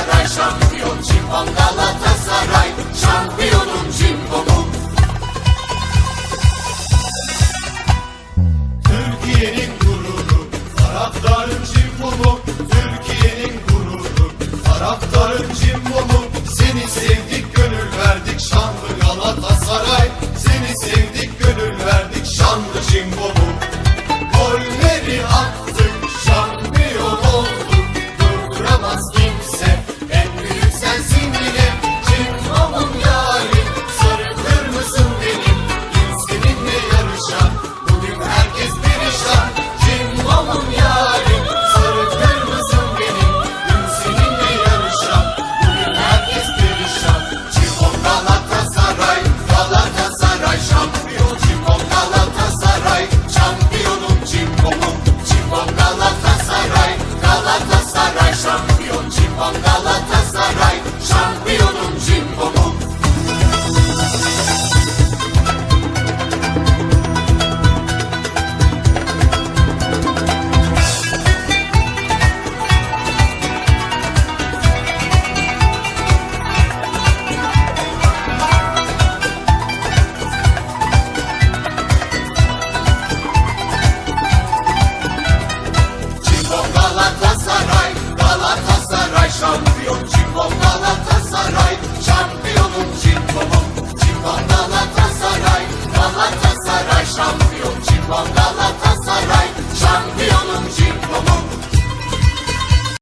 Galatasaray şampiyon Cimbom Galatasaray şampiyon. Shut